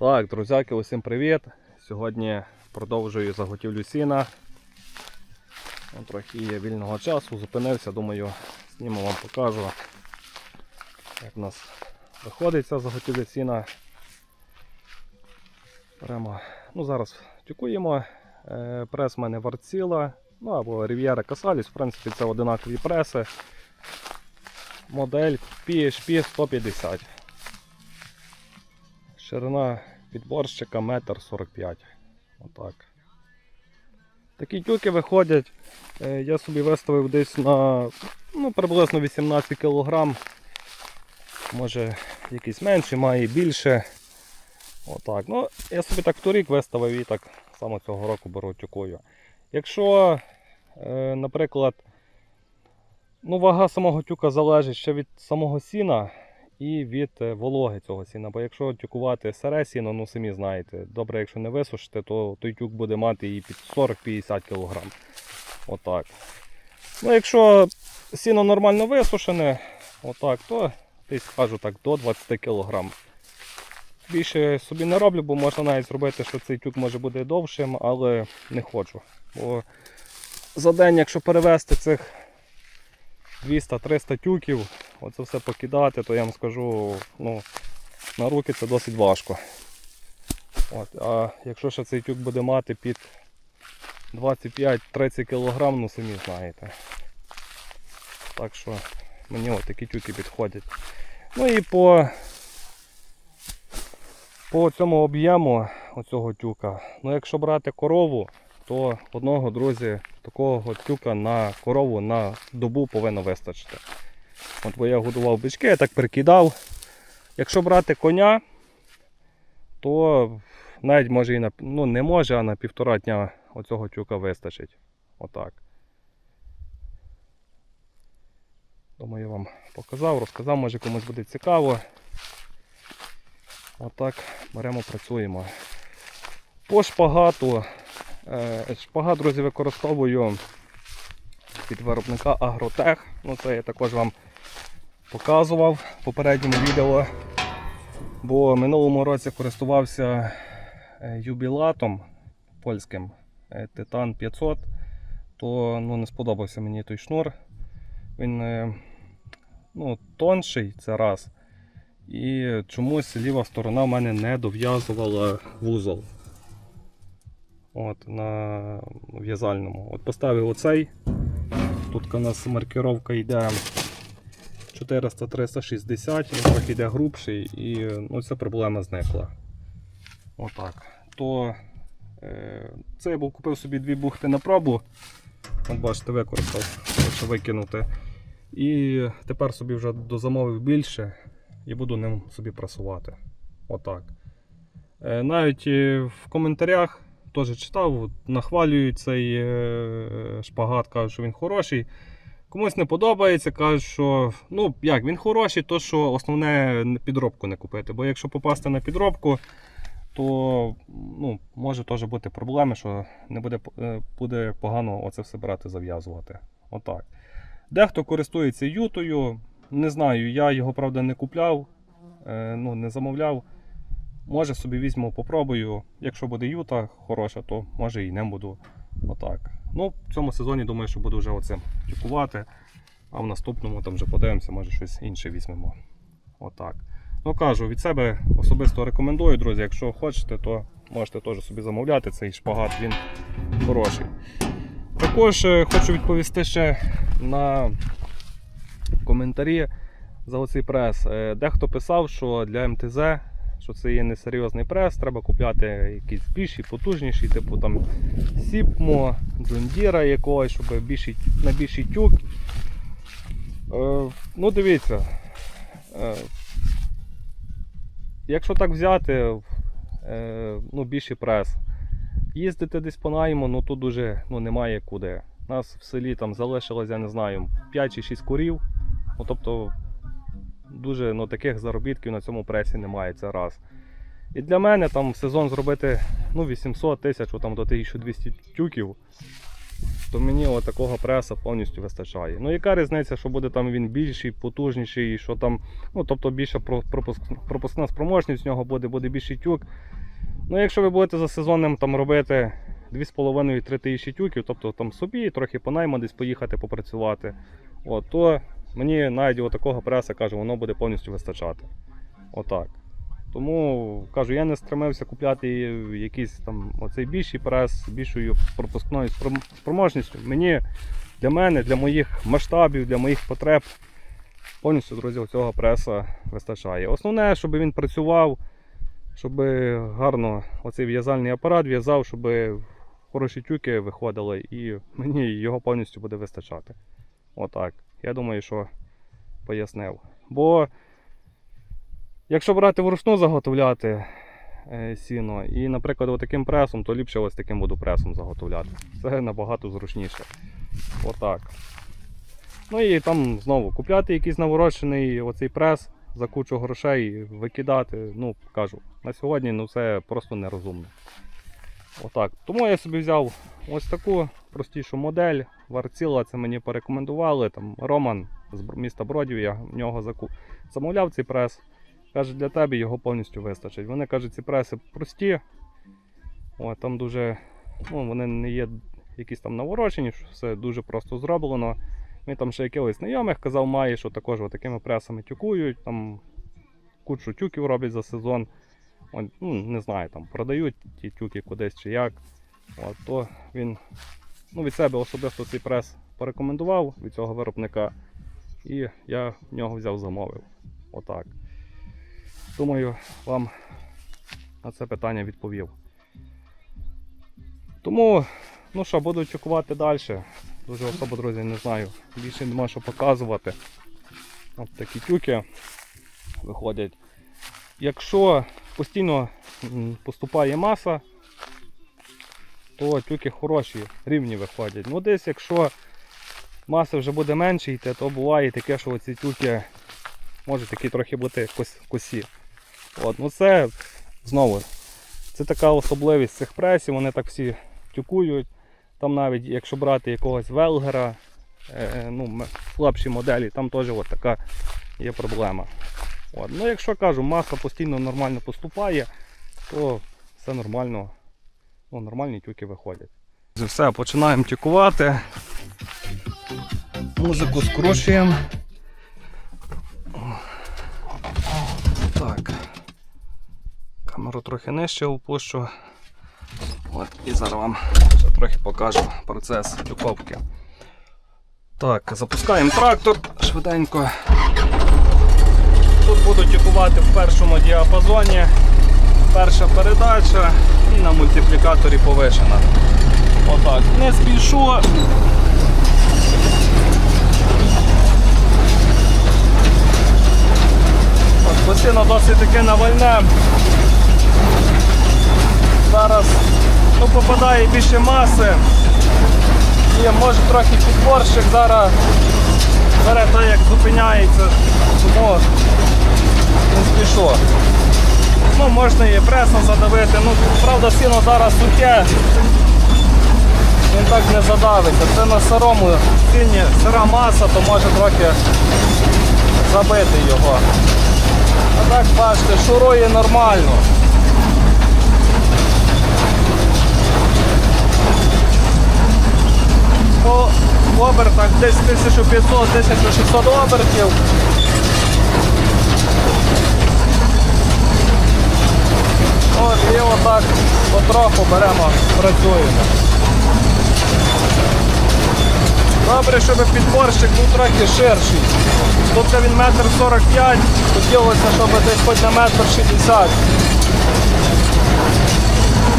Так, друзяки, усім привіт! Сьогодні продовжую заготівлю сіна. Трохи є вільного часу, зупинився, думаю, зніму вам покажу, як у нас виходить ця заготівля сіна. Беремо, ну зараз тюкуємо. Е, Прес в мене Варціла, ну або Riviera Cassalis, в принципі, це одинакові преси. Модель PHP 150. Ширина підборщика 1,45 м. Отак. Такі тюки виходять. Е, Я собі виставив десь на ну, приблизно 18 кг. Може якийсь менший, має більше. Отак. Ну, я собі так торік виставив і так само цього року беру тюкою. Якщо, е, наприклад, ну, вага самого тюка залежить ще від самого сіна і від е, вологи цього сіна. Бо якщо тюкувати сире сіно, ну самі знаєте, добре, якщо не висушити, то той тюк буде мати і під 40-50 кг. Отак. Ну, якщо сіно нормально висушене, отак, то десь кажу так, до 20 кг. Більше собі не роблю, бо можна навіть зробити, що цей тюк може бути довшим, але не хочу. Бо за день, якщо перевести цих 200-300 тюків, оце все покидати, то я вам скажу, ну, на руки це досить важко. От, а якщо ще цей тюк буде мати під 25-30 кг, ну самі знаєте. Так що мені от такі тюки підходять. Ну і по, по цьому об'єму оцього тюка, ну якщо брати корову, то одного, друзі, такого тюка на корову на добу повинно вистачити. От бо я годував бички, я так прикидав. Якщо брати коня, то навіть може і на ну не може, а на півтора дня оцього тюка вистачить. Отак. Думаю, я вам показав, розказав, може комусь буде цікаво. Отак беремо, працюємо. По шпагату. Е, Шпагат, друзі, використовую від виробника Агротех. Ну, це я також вам показував в попередньому відео. Бо минулому році користувався е, юбілатом польським е, Titan 500, то ну, не сподобався мені той шнур. Він е, ну, тонший, це раз. І чомусь ліва сторона в мене не дов'язувала вузол. От, на в'язальному. От поставив оцей. Тут у нас маркировка йде 400-360, він трохи йде грубший і ну, ця проблема зникла. Отак. То е, це я був купив собі дві бухти на пробу. От бачите, використав, якщо викинути. І тепер собі вже дозамовив більше і буду ним собі прасувати. Отак. Е, навіть е, в коментарях теж читав, нахвалюють цей е, шпагат, кажуть, що він хороший. Комусь не подобається, кажуть, що ну як, він хороший, то що основне підробку не купити. Бо якщо попасти на підробку, то ну, може теж бути проблеми, що не буде, е, буде погано оце все брати, зав'язувати. Отак. Дехто користується ютою. Не знаю, я його правда не купляв, е, ну, не замовляв. Може собі візьму, попробую. Якщо буде юта хороша, то може і не буду. Отак. Ну, в цьому сезоні думаю, що буду вже оцим тюкувати. А в наступному там вже подивимося, може щось інше візьмемо. Отак. Ну кажу, від себе особисто рекомендую, друзі. Якщо хочете, то можете теж собі замовляти цей шпагат, він хороший. Також е, хочу відповісти ще на коментарі за оцей прес. Е, Дехто писав, що для МТЗ що це є несерйозний прес, треба купляти якийсь більший, потужніший, типу там Сіпмо, Дзондіра якогось, щоб більший, на більший тюк. Е, ну дивіться, е, якщо так взяти, е, ну більший прес, їздити десь по найму, ну тут дуже ну, немає куди. У нас в селі там залишилось, я не знаю, 5 чи 6 курів. Ну, тобто дуже ну, таких заробітків на цьому пресі немає. Це раз. І для мене там сезон зробити ну, 800 тисяч там, до 1200 тюків. то мені от такого преса повністю вистачає. Ну яка різниця, що буде там він більший, потужніший, що там, ну тобто більша пропуск, пропускна спроможність в нього буде, буде більший тюк. Ну якщо ви будете за сезонним там робити 2,5-3 тисячі тюків, тобто там собі трохи по найму десь поїхати попрацювати, от, то мені навіть от такого преса кажу, воно буде повністю вистачати. Отак. Тому кажу, я не стремився купляти якийсь там оцей більший прес більшою пропускною спроможністю. Мені для мене, для моїх масштабів, для моїх потреб повністю друзі цього преса вистачає. Основне, щоб він працював, щоб гарно оцей в'язальний апарат в'язав, щоб хороші тюки виходили, і мені його повністю буде вистачати. Отак. Я думаю, що пояснив. Бо Якщо брати вручну заготовляти е, сіно, і, наприклад, таким пресом, то ліпше ось таким буду пресом заготовляти. Це набагато зручніше. Отак. Ну і там знову купляти якийсь наворочений оцей прес за кучу грошей, викидати. Ну, кажу, на сьогодні ну, це просто нерозумно. Отак. Тому я собі взяв ось таку простішу модель. Варціла це мені порекомендували. Там Роман з міста Бродів, я в нього заку... замовляв цей прес. Каже, для тебе його повністю вистачить. Вони кажуть, ці преси прості. О, там дуже, ну, вони не є якісь там наворочені, все дуже просто зроблено. Він там ще якихось знайомих казав, має, що також такими пресами тюкують, там кучу тюків роблять за сезон. Ну, не знаю, там продають ті тюки кудись чи як. От, то він ну, від себе особисто цей прес порекомендував від цього виробника. І я в нього взяв замовив. Отак. Думаю, вам на це питання відповів. Тому, ну що, буду чекувати далі. Дуже особо, друзі, не знаю. Більше нема що показувати. От такі тюки виходять. Якщо постійно поступає маса, то тюки хороші, рівні виходять. Ну десь, якщо маса вже буде менше йти, то буває таке, що ці тюки можуть такі трохи бути косі. От, ну це знову, це така особливість цих пресів, вони так всі тюкують. Там навіть якщо брати якогось велгера, е, ну, слабші моделі, там теж от така є проблема. От. Ну, якщо кажу, маса постійно нормально поступає, то все нормально, ну, нормальні тюки виходять. Все, починаємо тюкувати. Музику скручуємо. Так. Камеру трохи нижче опущу. От, і зараз вам ще трохи покажу процес тюковки. Так, запускаємо трактор швиденько. Тут буду тюкувати в першому діапазоні. Перша передача і на мультиплікаторі повишена. Отак. Не спішу. Постійно досить таке навальне. Зараз ну, попадає більше маси. І може трохи підборщик зараз бере так, як зупиняється. Тому не спішу. Ну, можна і пресом задавити. Ну, правда, сіно зараз сухе. Він так не задавиться. Це на сирому сіні сира маса, то може трохи забити його. А так бачите, шурує нормально. По обертах десь 1500-1600 обертів. От і отак потроху беремо, працюємо. Добре, щоб підборщик був трохи ширший. Тут він метр 45, хотілося, щоб десь хоч на метр 60.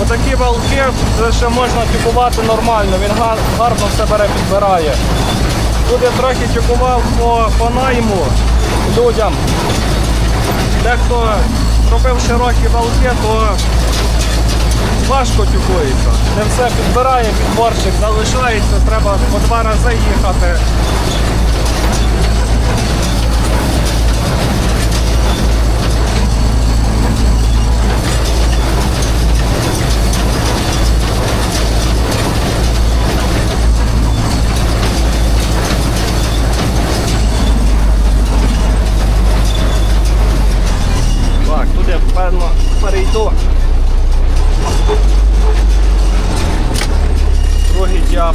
Отакі валки це ще можна тюкувати нормально, він гарно все бере, підбирає. Тут я трохи тюкував по, по найму людям. Дехто робив широкі валки, то важко тюкується. Не все підбирає, підборщик залишається, треба по два рази їхати.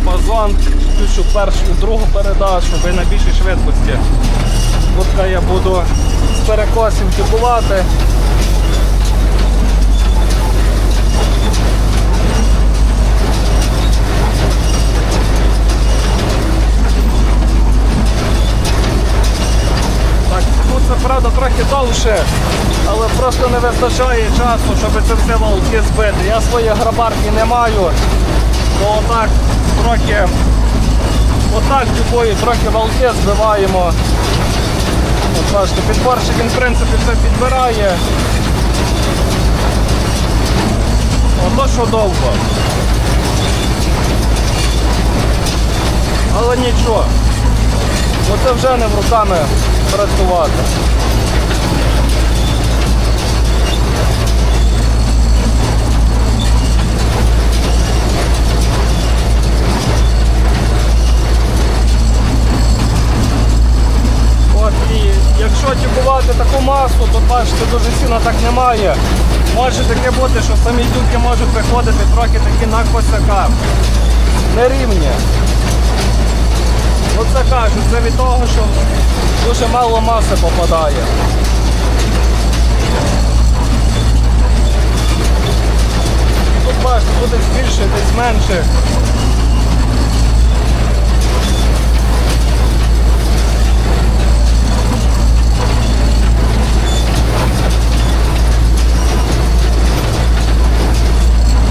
Діапазон, включу першу і другу передачу, ви на більшій швидкості. Тут я буду з перекосів тюбувати. Так, ну правда трохи довше, але просто не вистачає часу, щоб це все волки збити. Я своєї грабарки не маю, то отак трохи отак тюбою трохи волки збиваємо. От бачите, підборщик він в принципі все підбирає. Ото що довго. Але нічого. Оце вже не в руками працювати. От і якщо тюбувати таку масу, то бачите, дуже сильно так немає. Може таке бути, що самі тюки можуть виходити трохи такі на косяках. Нерівні. Оце кажуть, це від того, що дуже мало маси попадає. Тут бачите, буде більше, десь менше.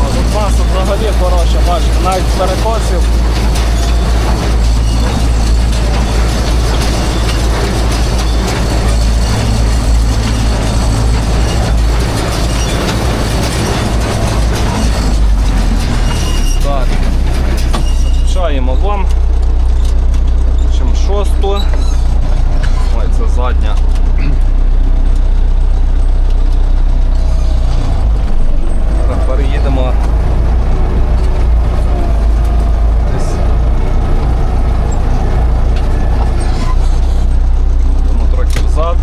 А Тут маса взагалі хороша, бачите, навіть з перекосів. Так. Включаємо вам. Включимо шосту. Ой, це задня. Так, переїдемо. Десь. Йдемо трохи взад.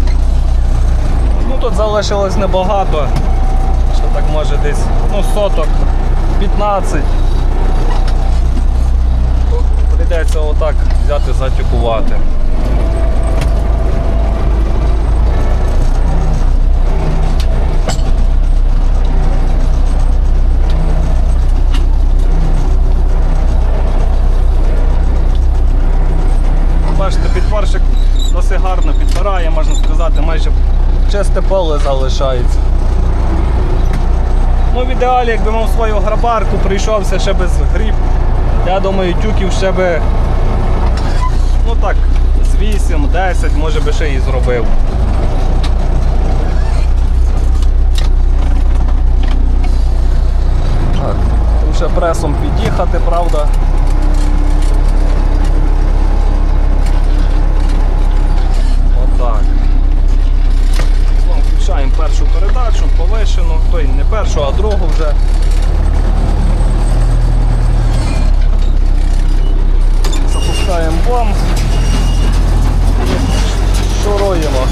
Залишилось небагато. Що так може десь ну, соток 15. Прийдеться отак взяти затюкувати. Бачите, підпарщик досить гарно підбирає, можна сказати, майже чисте поле залишається. Ну, в ідеалі, якби мав свою грабарку, прийшовся ще без гріб. Я думаю, тюків ще би, ну так, з 8-10, може би ще і зробив. Так, ще пресом під'їхати, правда. Отак. Знову включаємо першу передачу, повишену, той не першу, а другу вже. Запускаємо і шуруємо.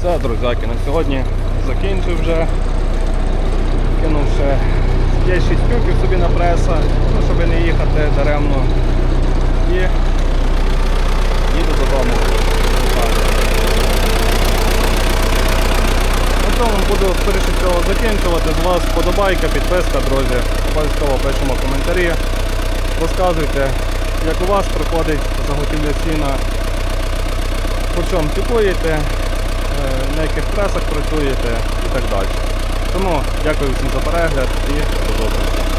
Все, друзяки, на сьогодні закінчив вже. Кинув ще є 6 тюків собі на преса, ну, щоб не їхати даремно. І їду додому. На цьому буду скоріше всього закінчувати. З вас подобайка, підписка, друзі. Обов'язково пишемо коментарі. Розказуйте, як у вас проходить заготівля сіна, по чому тюкуєте, е, на яких пресах працюєте і так далі. Тому дякую всім за перегляд і до зустрічі.